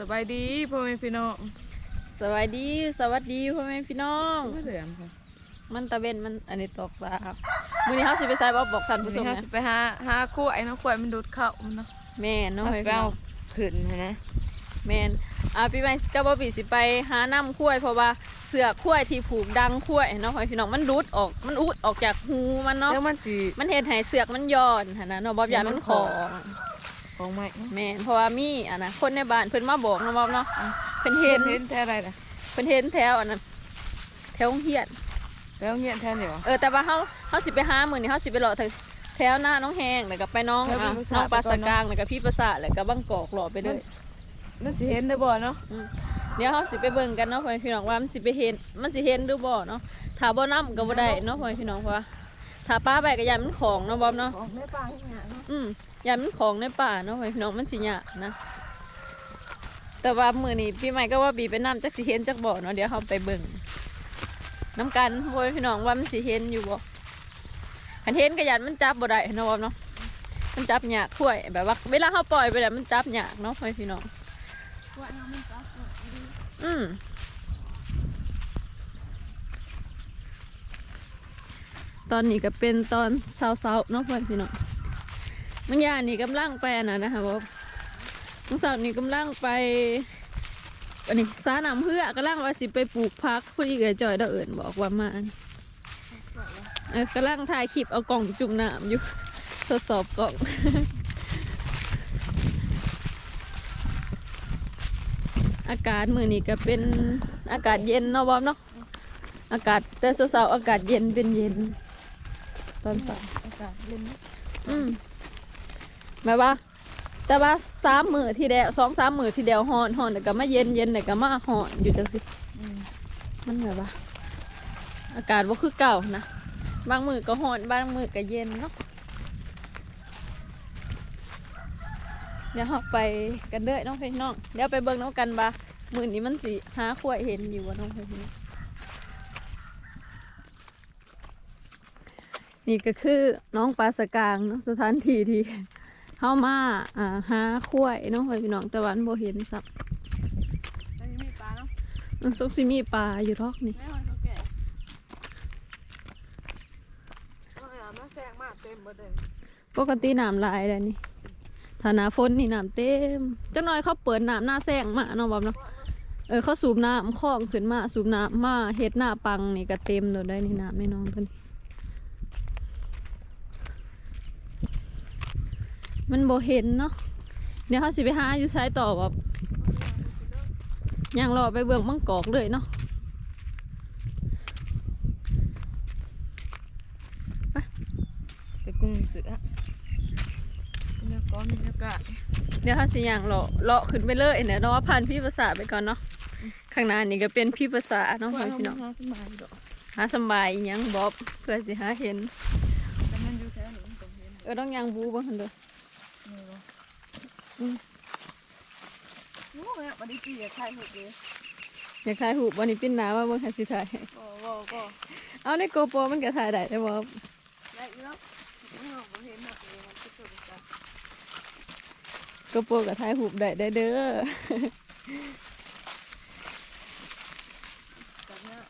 สบายดีพ่อแม่พี่น้องสวัสดีสวัสดีพ่อแม่พี่น้องไม่เหลือมค่ะมันตะเวนมันอันนี้ตกปลาครับมื้อนี้เฮาสิไปใส่บ่บอกท่านวันผู้ชนี้มค่ะนะจะไปหาหาคู่ไอ้น้องขวายมันดูดเข้ามันเนาะแม่นเนาะเอาพ่อไปแม่พี่น้เอาองขืนนะ แม่นอ่าพี่ใหม่กับบ่ปีสิไปหาน้ำข้วยเพราะว่าเสือกข้วยที่ผูกดังข้วยเนาะพ่อแม่พี่น้องมันรุดออกมันอุดออกจากหูมันเนาะแล้วมันสีมันเฮ็ดให้เสือกมันย้อนหั่นนะเนาะบ่อยากมันขอ ของใหม่เนาะแม่นเพราะว่ามีอันน่ะคนในบ้านเพิ่นมาบอกเนาะบ่เนาะเพิ่นเห็เห็นนเห็นแท้อะไรนะเพิ่นเห็นแถวอันนั้นแถวโรงเรียนแล้วเงี้ยแท้เดี๋ยวเออแต่ว่าเขาเขาสิไปหามือนี่เขาสิไปหล่อแถวแถวหน้าน้องแหงแล้วก็ไปน้องแถวอะพี่ประสาทน้องปลาไปก่สอนเนอะกลางแล้วก็พี่ประสาทแล้วก็บังกอกหล่อไปเลยนั่นสิเห็นได้บ่เนาะอืมเดี๋ยวเขาสิไปเบิ่งกันเนาะพ่อแม่พี่น้องว่ามันสิไปเห็นมันสิเห็นหรือบ่เนาะถ้าบ่นํก็บ่ได้เนาะพ่อแม่พี่น้องเพราะว่า ถ้าป้าไปก็ยานมันของเนาะบอมเนาะของไม่ปลาเนี่ยเนาะอืมยานมันของในป่าเนาะพ่อแม่พี่น้องมันสิยากนะ แต่ว่ามื้อนี้พี่ใหม่ก็ว่าบีไปนํจักสิเห็นจักบ่เนาะเดี๋ยวเราไปเบิ่งน้ำกันพ่อแม่พี่น้องว่ามันสิเห็นอยู่บ่คันเห็นกระยันมันจับบ่ได้เนาะเนาะมันจับยากข่วยแบบว่าเวลาเขาปล่อยไปแล้วมันจับยากเนาะพ่อพี่น้องอืม ตอนนี้ก็เป็นตอนเช้าๆเนาะพ่อพี่น้องมันยานี่กำลังไปนนั้นะคะบอกมึงสาวนี่กำลังไปอันนี้สาหนำเพื่อกำลังว่าสิไปปลูกพักพอดีเกจอยเดาเอิญบอกว่ามาเออกำลังถ่ายคลิปเอากล่องจุ่มน้ำอยู่ทดสอบกล่องอากาศมือนี้ก็เป็นอากาศเย็นเนาะบอมเนาะอากาศแต่เช้าๆอากาศเย็นเป็นเย็น ตอนสายอากาศเย็นนะอืมหมายว่า แต่ว่าสามมือที่เดียวสองสามมือที่เดียวหอนหอนแต่ก็มาเย็นเย็นแต่ก็มาหอนอยู่จังสิอืมมันแบบว่า อากาศว่าคือเก่านะบางมือก็ร้อนบางมือก็เย็นเนาะเดี๋ยวเราไปกันเด้อน้องพี่น้องเดี๋ยวไปเบิ่งน้องกันบามือนี้มันสิหาขวายเห็นอยู่ว่าน้องพี่น้อง นี่ก็คือน้องปลาสกางเนาะสถานที่ที่เข้ามาอ่าหาขวายเน้องพี่น้องแต่วาอันโบเห็นสับแล้วยังมีปลาเนาะอืมซุกซิมีปลาอยู่รอกนี่แม่มันเขาแก่ก็เลยเอามาแซงมากเต็มบ่เด้งปกติน้ำลายแล้วนี่ถ้าหนาฝนนี่น้ำเต็มจังน้อยเขาเปิดน้ำหน้าแซงมาเนาะบอมเนาะเออเขาสูบน้ำคลองขึ้นมาสูบน้ำมาเฮ็ดหน้าปังนี่ก็เต็มเลยได้นี่น้ำในน้องตัวนี้ มันบ่เห็นเนาะเดี๋ยวเขาสิไปหาอยู่ซ้ายต่อแบบย่างรอไปเบิ่งมังกอกเลยเนาะไปกุ้งเสือเนี่ยก็มีอากาศเดี๋ยวเขาสิย่างเลาะเลาะขึ้นไปเลยเนี่ยเนาะว่าผ่านพี่ภาษาไปก่อนเนาะข้างหน้านี่ก็เป็นพี่ภาษาเนาะพ่อพี่น้องเาขึ้นมาดอกหาสำบายอิหยังบอบเพื่อสิหาเห็นแต่มันอยู่แค่นี้ตรงนี้เออต้องยางบูบ้างเด้อนี่เนาะอืม โอ้ยวันนี้ปีอะใครหุบเลยอยากถ่ายหูปวันนี้ปิ้นหนาว่าเบิ่งให้สิถ่ายให้ก็ก็ก็เอาในโกโปรมันก็ถ่ายได้แต่ว่าได้อีกแล้วไม่เอาบ่เห็นหมดเลยมันก็ตัวเดียวกันโกโปรก็ถ่ายหูปได้ได้เด้อแต่เนี่ย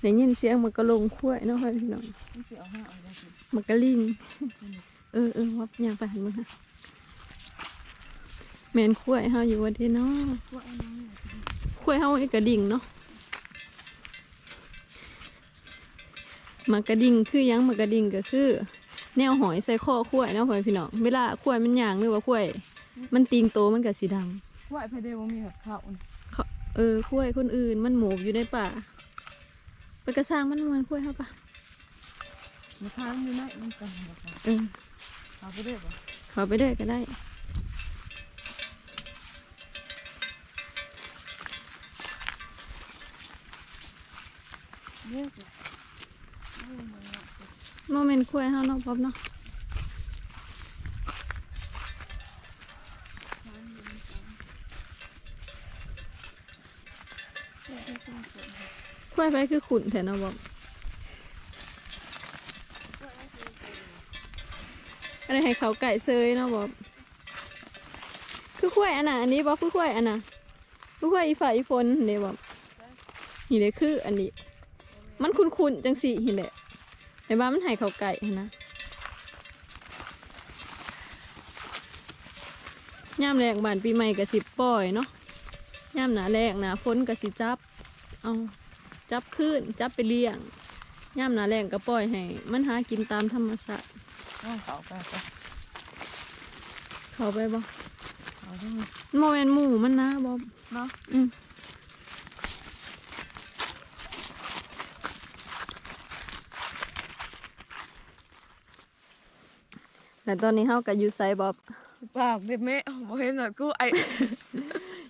ได้ยินเสียงมันก็ลงขั้วยเนาะพ่อพี่น้องมันสิเอาห้าเอาได้สิมันก็ลิงเออเออวับยางไปหันมึงฮะแมนขั้วยเฮาอยู่วันที่เนาะว่าไอ้น้องเนี่ยขั้วยเฮาไอ้กระดิ่งเนาะหมากกระดิ่งคือหยังหมากกระดิ่งก็คือ แนวหอยใส่ข้อขั้วยเนาะพ่อพี่น้องเวลาขั้วยมันย่างหรือว่าขั้วยมันติงโตมันก็สีดำว่าไอ้เพเดว่ามีแบบข้าวอุ่นเขาเออขั้วยคนอื่นมันหมูบอยู่ในป่าไปกระซังมันมันขั้วยเฮาปะมันค้างอยู่ไหนมันกันแบบเออ เอาไปเรื่อยป่ะเขาไปได้ก็ได้เรื่อยป่ะโมเมนต์ขั้วยเฮาเนาะป๊อบเนาะขั้วยไปคือขุนแถนเนาะบ๊อ อันนี้ให้เขาไก่เซยเนาะบอบคือขั้วยอันน่ะอันนี้บอกคือขั้วยอันน่ะคือขั้วยอีฝ่ายอีฝนเดี๋ยวบอกนี่เลยคืออันนี้ มันคุ้นๆจังสี่หินแหละแต่ว่ามันใหายเขาไก่นนะย่ามแรงบานปีใหม่กะสิปล่อยเนาะย่ามหนาแรงหนาฝนกะสิจับ เอาจับขึ้นจับไปเลี้ยงย่ามหนาแรงก็ปล่อยให้มันหากินตามธรรมชาติ เขาไปเขาไปบ่เอาทั้งโมเมนหมูมันนะบอบเนาะอืมแต่ตอนนี้เฮากับอยู่ไซบอบปากเด็ดแม่บ่เห็นหน่อยกูไอ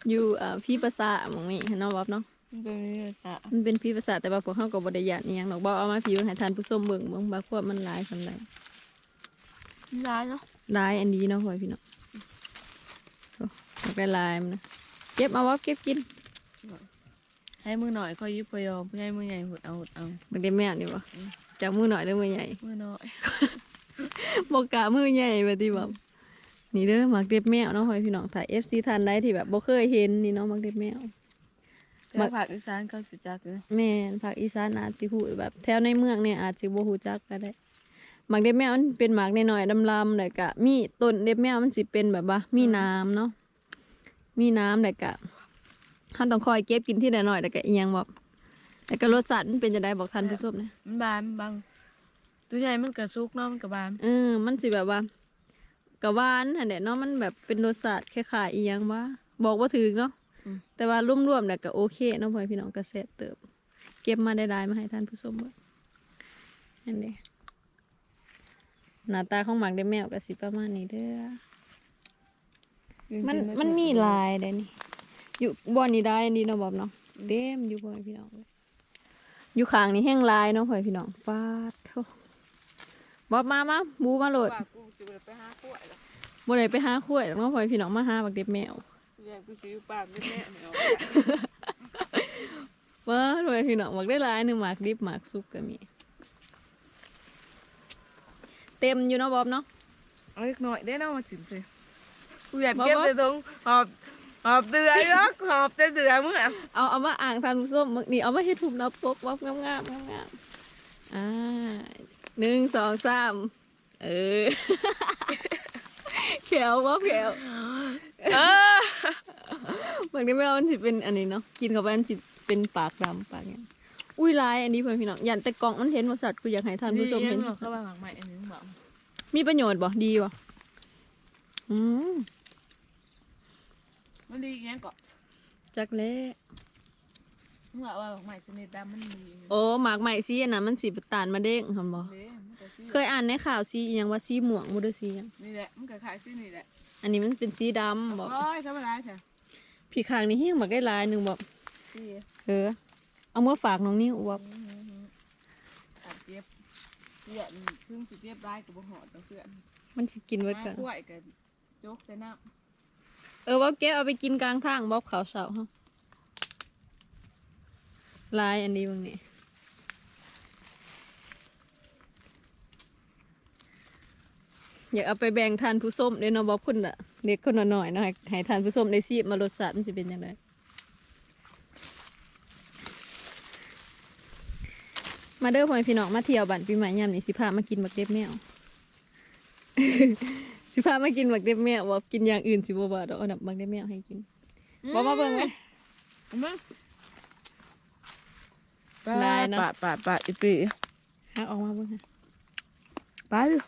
อยู่อ่าพี่ภาษาหมองนี้เนาะบอบเนาะมันเป็นวิทยาศามันเป็นพี่ภาษาแต่ว่าพวกเฮาก็บ่ได้ญาติอิหยังดอกบ่เอามาพี่ให้ทานผู้ชมเบิ่งเบิ่งบาควบมันหลายสันใด ร้ายเนาะหลายอันดีเนาะพ่อยพี่น้องโอ้อยากได้หลายมันนะเก็บเอาว่าเก็บกิน ให้มือหน่อยคอยยุบพยอมเพื่อให้มือใหญ่หุดเอาหุดเอาบักได้แม่นี่บ่จากมือหน่อยเด้อมือใหญ่ มือน้อยบอกกะมือใหญ่แบบที่แบบนี่เด้อหมักเด็บแมวเนาะพ่อยพี่น้องถ่าย FC ทันได้ที่แบบบ่เคยเห็นนี่เนาะหมักเด็บแมวแต่ภาคอีสานเขาสิจักเลยแม่นภาคอีสานอาจสิฮู้แบบ แถวในเมืองเนี่ยอาจสิบ่ฮู้จักก็ได้ หมักเด็บแมวมันเป็นหมากน้อยๆดำๆแล้วก็มีต้นเด็บแมวมันสิเป็นแบบว่า มีน้ำเนาะมีน้ำแล้วก็เฮาต้องคอยเก็บกินที่ละหน่อยแล้วก็อีหยังแบบแล้วก็รสชาติมันเป็นจังไดบอกท่านผู้ชมนะมันบานมันบางตัวใหญ่มันกระซุกเนาะมันกระบานเออมันสิแบบว่ากะหวานหั่นแหละเนาะมันแบบเป็นรสชาติคล้ายๆอีหยังวะบอกว่าถึงเนาะแต่ว่ารวมๆแล้วก็โอเคเนาะพ่อพี่น้องก็แซ่บเติบ เก็บมาได้ๆมาให้ท่านผู้ชมเบิ่งนั่นเด้ หน้าตาของหมักได้แมวก็สิประมาณนี้เด้อมันมันมีหลายได้นี่ อยู่บ่อนนี้ได้นี่เนาะบอบเนาะเต็มอยู่พ่อพี่น้องเลยอยู่ข้างนี่แห้งหลายเนาะพ่อพี่น้องปาดโถบอบมามาบูมาโหลดว่ากูจะไปหาขวดแล้วบ่ได้ไปหาข้วยแล้วเนาะพ่อพี่น้องมาหาบักเด็บแมวอยากกูซื้อปากไม่แม่เนี่ยว่าพ่อพี่น้องบักได้หลายหนึงหมากดิบหมากสุกก็มี เต็มอยู่เนาะบอบเนาะเอาเล็กน้อยได้เนาะมาถึงสิกูอยากเก็บไปตรงหอบหอบเดือยล็อกหอบแต่เดือยมึงอะเอาเอามาอ่างทานผู้ส้มมึกนี่เอามาเฮ็ดถุมนับปกวับงามงามงามงามอ่าหนึ่งสองสามเออแขววับแขวเออบางทีไม่เอามันสิเป็นอันนี้เนาะกินเข้าไปมันสิเป็นปากดำปากเงี้ย อุ้ยลายอันนี้เพื่อนพี่น้องยันแต่กล่องมันเห็นว่าสัตว์กูอยากให้ท่านผู้ชมเห็เห็นนเข้าไปหมักใหม่อันนี้บอกมีประโยชน์บ่ดีบ่อืมมันดีอย่างก่อนจักเล่มึงบอกว่าหมักใหม่สนิทดำมันดีโอ้หมากใหม่ซีอันนั้นมันสีตาลมาเด้งคำบ่เด้มันก็สีเคยอ่านในข่าวซีอหยังว่าซีม่วงมูดซีหยังนี่แหละมันก็ขายชื่อนี่แหละอันนี้มันเป็นสีดำบอกโอ้ยธรรมดาใช่พี่ข้างนี่เฮียงบักได้หลายหนึ่งบอกที่เออ เอามาฝากน้องนิ้วบอกตัดเจ็บเสื้อเพิ่งสิเจ็บได้กับบ่หอดตัวเสื้อมันสิกินไว้ก่อนกล้วยกับโจ๊กใส่น้เออว่าแกเอาไปกินกลางทางบอกเขาวเสาฮะลายอันนี้บางนี่อยากเอาไปแบ่งทานผู้ส้มเด้เนาะบอกคุณละเด็กคนละหน่อยเนาะให้ให้ทานผู้ส้มได้ซีบมารสชาติมันจะเป็นยังไง มาเด้อพ่อแม่พี่น้องมาเที่ยวบ้านปีใหม่ยามนี้สิพามากินบักเด็บแมวสิพามากินบักเด็บแมวบอกกินอย่างอื่นสิบ่ว่าดอกเอาดับบักเด็บแมวให้กินำบอกมาเบิ่งไหมเอามาลายเนาะปาดปาดปาดอีปีหาออกมาเบิ่งฮะปาดเลย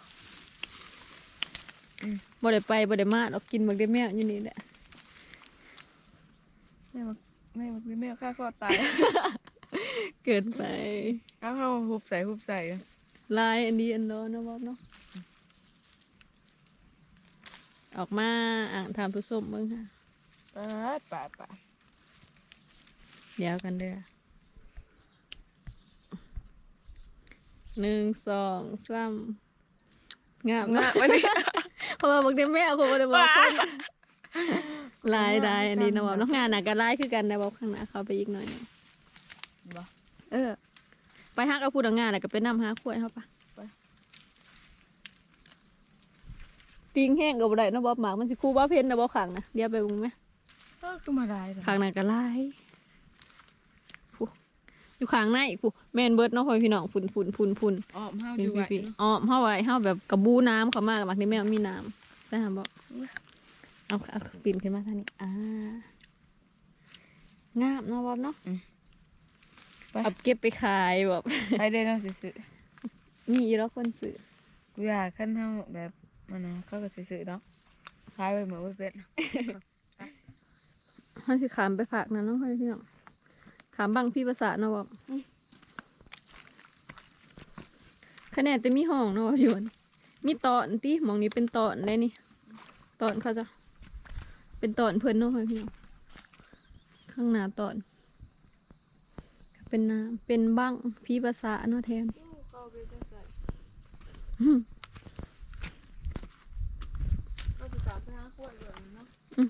บ่ได้ไปบ่ได้มาดอกกินบักเด็บแมวอยู่นี่แหละแม่บอกแม่บอกแม่ฆ่าคอตาย เกินไปเอาเข้าหุบใส่หุบใส่ลายอันนี้อันโน้นเนาะบอบเนาะออกมาอ่างทานผู้ส้มเบิ่งค่ะปาดปาดปาดเดี๋ยวกันเด้อหนึ่งสองสามงามมาเนาะวันนี้เพราะว่าบักเด็บแมวเขาบ่ได้บอกว้าลายได้อันนี้นะบอบเนาะงานหนักก็ลายคือกันนะบอบข้างหน้าเข้าไปอีกหน่อยหนึงบ่ เออ ไปฮักเอาพูดเอางานแล้วก็ไปนำหาขวดเขาปะไปติติงแห้งก็บ่ได้เนาะบ่หมากมันสิคู่บ่เพิ่นนะบ่ขังนะเดี๋ยวไปเบิ่งไหมก็คือมาได้เลยขังนั่นก็หลายผู้อยู่ข้างในผู้แม่นเบิดเนาะพ่อพี่น้องฝุ่นฝุ่นฝุ่นฝุ่นอ๋อเฮาพี่อยู่ไว้พี่เนาะอ๋อเฮาไว้เฮาแบบกระบูน้ำเข้ามากับมักนี่แม่มีน้ำได้หาบ่เอาเอาปีนขึ้นมาทางนี้อ่างามเนาะบ่เนาะไป เอาเก็บไปขายแบบไปได้เนาะสิๆมีแล้วคนซื้อกูอยากขั้นเท่าแบบมันนะเขาก็ซื้อๆเนาะขายไปเหมือนว่าเป็นเขาสิขามไปฝากนะน้องพ่อพี่น้องขามบังพี่ภาษาเนาะบอกคะแนนจะมีห้องเนาะว่าอยู่นี่มีตอนตีหมองนี้เป็นตอนได้นี่ตอนเขาจะเป็นตอนเพิ่นเนาะพ่อพี่น้องข้างหน้าตอน เป็นน้ำเป็นบังพี่ภาษาเนาะแทนอืม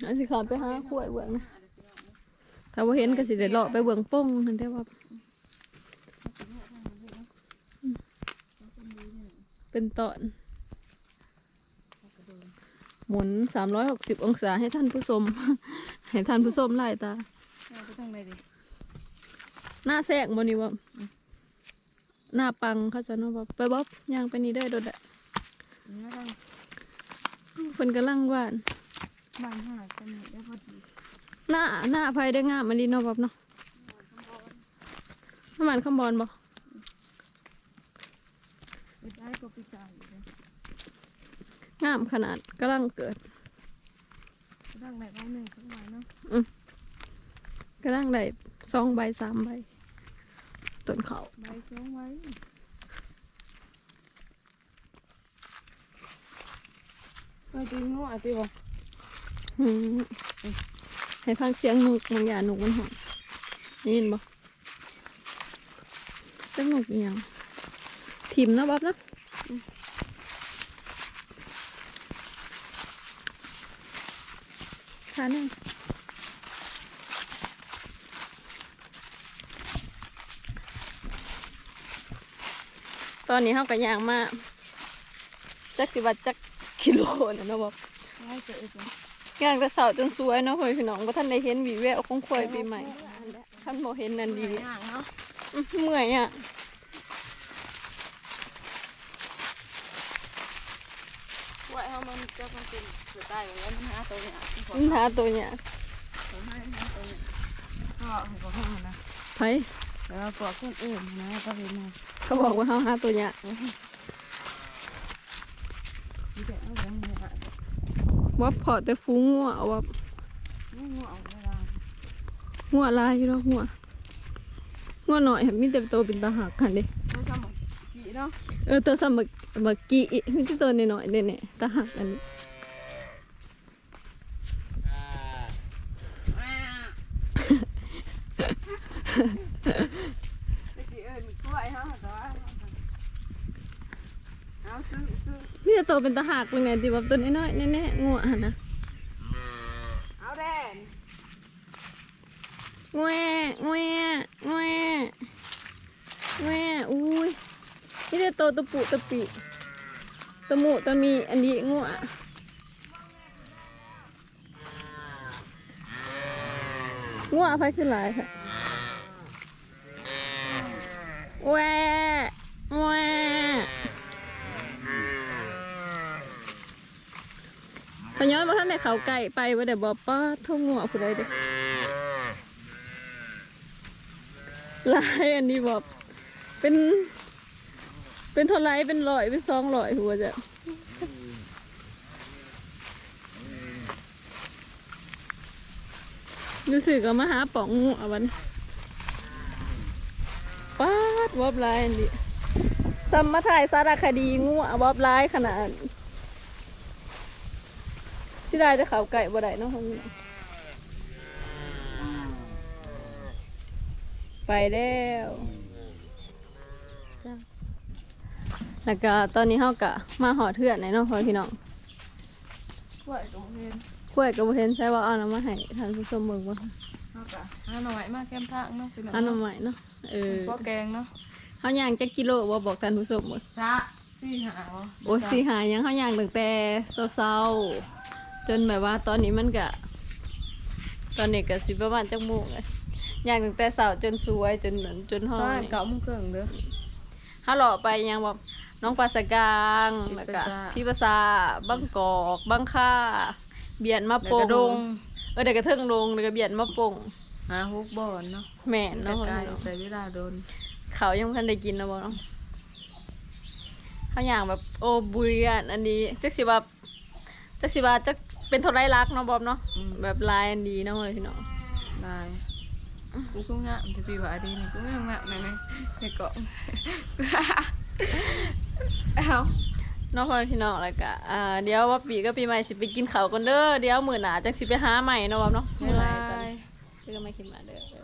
อันสิขามไปหาขวดเบื้องนะถ้าว่าเห็นก็สิได้เลาะไปเบื้องป้งนั่นได้ว่าอืมเป็นตอน หมุนสามร้อยหกสิบองศาให้ท่านผู้ชม ให้ท่านผู้ชมไล่ตาเอาไปทางไหนดี หน้าแทรกบนี่ว่าหน้าปังเขาจะเนาะว่าไปบ๊อบย่างไปนี่ได้โดดอะนี่ทางเพิ่นกำลังว่านบ้านห้าจะมีได้พอดีหน้าหน้าภัยได้งามมาลีเนาะบ๊อบเนาะน้ำมันข้ามบอลบ่ไปได้ก็ไปจ่ายอยู่เลยงามขนาดกำลังเกิดไปทางไหนบ้างหนึ่งสักหน่อยเนาะกำลังได้สองใบสามใบ ต้นเขาใบสองไว้ไปจริงงัวติบ่อืมให้ฟังเสียงนกบางอย่างนกมันหอนได้ยินบ่จังนกอย่างถิ่มนะบ๊อบนะขาหนึ่ง ตอนนี้เขากับยางมาจักสิบัดจักกิโลนะเนาะบ๊อบได้เจอจ้ะย่างแต่เสาจนสวยเนาะพ่อพี่น้องว่าท่านได้เห็นวีแววของควายปีใหม่ท่านบ่เห็นนั่นดีย่างเนาะอื้อเมื่อยอะไว้เฮามันจะมันเป็นเสือใต้แล้วมันหาตัวเนี่ยมันหาตัวเนี่ยผมให้หาตัวเนี่ยก็ให้ก็ให้มันนะไผ แล้วปลอกคนอื่นนะก็เป็นมาเขาบอกว่าเฮาหาตัวเนี่ยที่จะเอาไว้เนี่ยว่าเพอแต่ฟูงงัวเอาว่างูงูเอาเวลางัวลายอยู่เนาะงัวงัวหน่อยมีแต่ตัวเป็นตาหักคันเด้เขาทำแบบกี่เนาะเออตัวสมักบักกี้มีแต่ตัวน้อยๆเนี่ยๆตาหักอันนี้ ตะกี้เอ้ยมีกล้วยฮะแต่ว่าเป็นตาหักเลยเนี่ยที่แบบตัวน้อยๆแน่ๆงัวนะเอาแดนแงวแงวแงวแงวอุ้ยนี่แต่ตัวตะปุตะปิตะหมูตะมีอันนี้งัวงัวไปขึ้นหลายค่ะแหวะแหวะพ ย้อนว่าท่านในเขาไก่ไปว่าเดี๋ยวบอกป้าทุ่งงัวผู้ใดเด้ลายอันนี้บอกเป็น เป็นเท่าไรเป็นร้อยเป็นสองร้อยหัวจะรู้สึกก็มาหาป๋องงูอะวันป้าดวอบลายอันนี้ซัมมาถ่ายสารคดีงูอะวอบลายขนาด ที่ได้จะเขาไก่บ่ได้เนาะของนี้ไปแล้วจ้ะแล้วก็ตอนนี้เฮากะมาหอเถื่อนในเนาะพ่อพี่น้องกล้วยตรงเพนกล้วยกับเห็นใช่ว่าเอาน้ำมาให้ท่านผู้ชมเบิ่งว่าเอากะหาหน่อยมาแก้มทางเนาะเป็นเอาน้ำใหม่เนาะเออก็แกงเนาะเฮาย่างจักกิโลบ่บอกท่านผู้ชมหมดซะสี่หาวะโอ้ยสีหายยังเขาย่างตั้งแต่เศร้าๆ จนแบบว่าตอนนี้มันก็ตอนนี้ก็สิประมาณจักโมงเลยย่างตั้งแต่เสาจนสวยจนจนห้อบ้านงเก่ามึงเกิงเด้อถ้าหล่อไปยังแบบน้องปลาสกางพี่แล้วปก็ลาซาพี่ภาษาบังกอกบังค่า เบียนมาแล้วโป่ก็งดงเออเดี๋ยวก็เทิงลงเดี๋ยวก็เบียนมาโป่งหาฮุกบอนเนาะแม่นเนาะเนาะใกล้เนาะใส่เวลาโดนเขายังบ่ทันได้กินนะบ่เนาะเขาอย่างแบบโอ้บุยอะอันนี้จักสิว่าจักสิว่าจัก เป็นเท่าไรลักเนาะบอมเนาะอืม แบบลายอันดีเนาะเว้ยพี่น้องได้กูก็งะมันจะปีว่าดีนี่กูไม่งะในในในเกาะเอาเน้องพ่อพี่น้องแล้วก็อ่าเดี๋ยวว่าปีก็ปีใหม่สิไปกินข้าวกันเด้อเดี๋ยวมื้อหน้าจักสิไปหาใหม่เนาะบอมเนาะบ๊ายบาตอนยนี้เจอกันใหม่คลิปหน้าเด้อ